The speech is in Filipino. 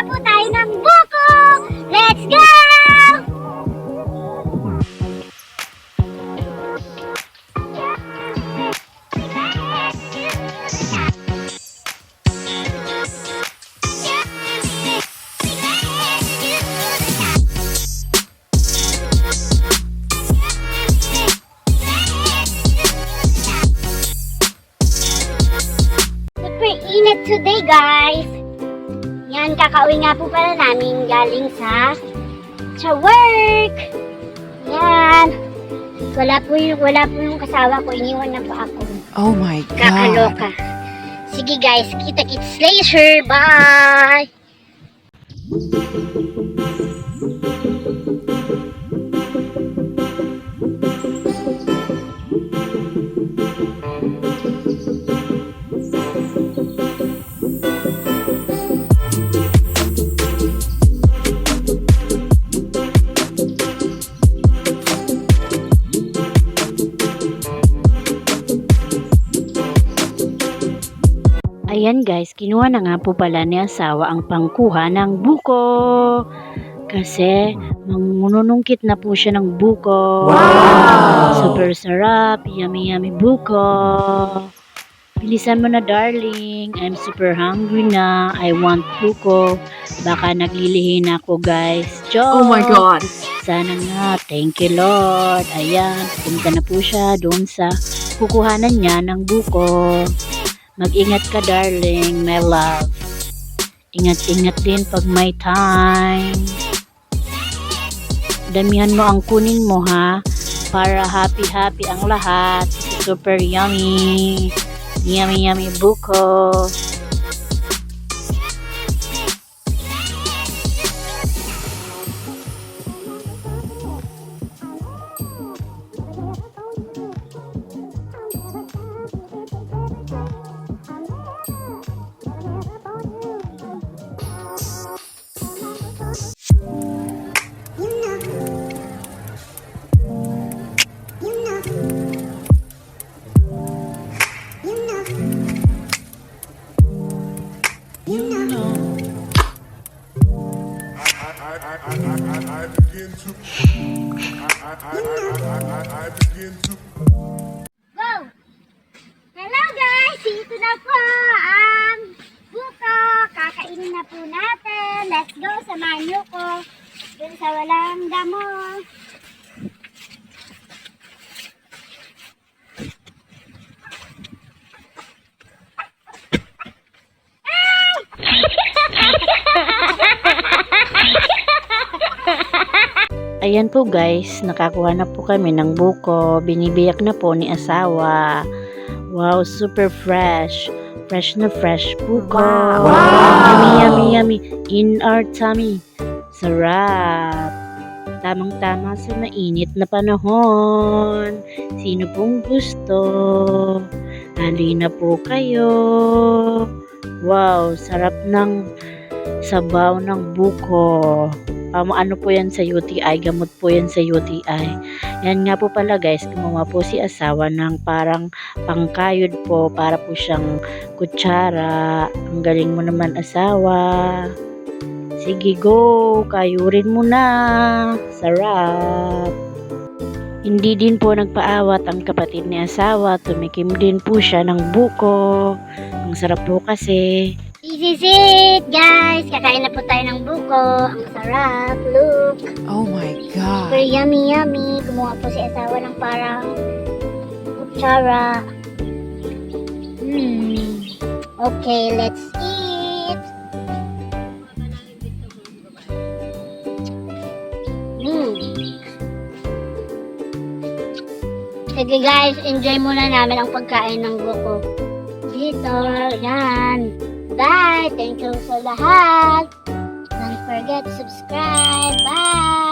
mangunguha po tayo ng buko. Let's go! Super init today, guys. Yan, kakauwi nga po pala namin galing sa sa work. Yan. Wala po yung, wala po yung kasawa ko. Iniwan na po ako. Oh my God. Kakaloka. Sige guys, kita-kits later. Bye! Ayan guys, kinuha na nga po pala ni asawa ang pangkuha ng buko. Kasi mangununungkit na po siya ng buko. Super sarap, yummy yummy buko. Bilisan mo na darling, I'm super hungry na. I want buko. Baka naglilihi na ako guys. Oh my. God. Sana nga, thank you Lord. Ayan, punta na po siya doon sa kukuhanan niya ng buko. Mag-ingat ka darling, my love. Ingat-ingat din pag may time. Damihan mo ang kunin mo ha, para happy-happy ang lahat. Super yummy. Yummy yummy buko. I, I, begin to. Go! Hello guys! Ito na po ang buko. Kakainin na po natin. Let's go! Samahan niyo ko. Dun sa walang damo. Ayan po guys, nakakuha na po kami ng buko. Binibiyak na po ni asawa. Wow, super fresh. Fresh na fresh buko. Wow. Yummy, yummy, yummy. In our tummy. Sarap. Tamang-tama sa mainit na panahon. Sino pong gusto? Hali na po kayo. Wow, sarap ng sabaw ng buko. Um, ano po yan sa UTI, gamot po yan sa UTI. Yan nga po pala guys, gumawa po si asawa ng parang pangkayod po, para po siyang kutsara. Ang galing mo naman asawa. Sige go, kayurin mo na. Sarap. Hindi din po nagpaawat ang kapatid ni asawa, tumikim din po siya ng buko. Ang sarap po kasi. This is it, guys! Kakain na po tayo ng buko. Ang sarap. Look! Oh my Super God. yummy, yummy. Gumawa po si asawa ng parang kutsara. Hmm. Okay, let's eat. Hmm. Sige guys, enjoy muna namin ang pagkain ng buko. Dito, yan. Bye! Thank you sa lahat! Don't forget to subscribe! Bye!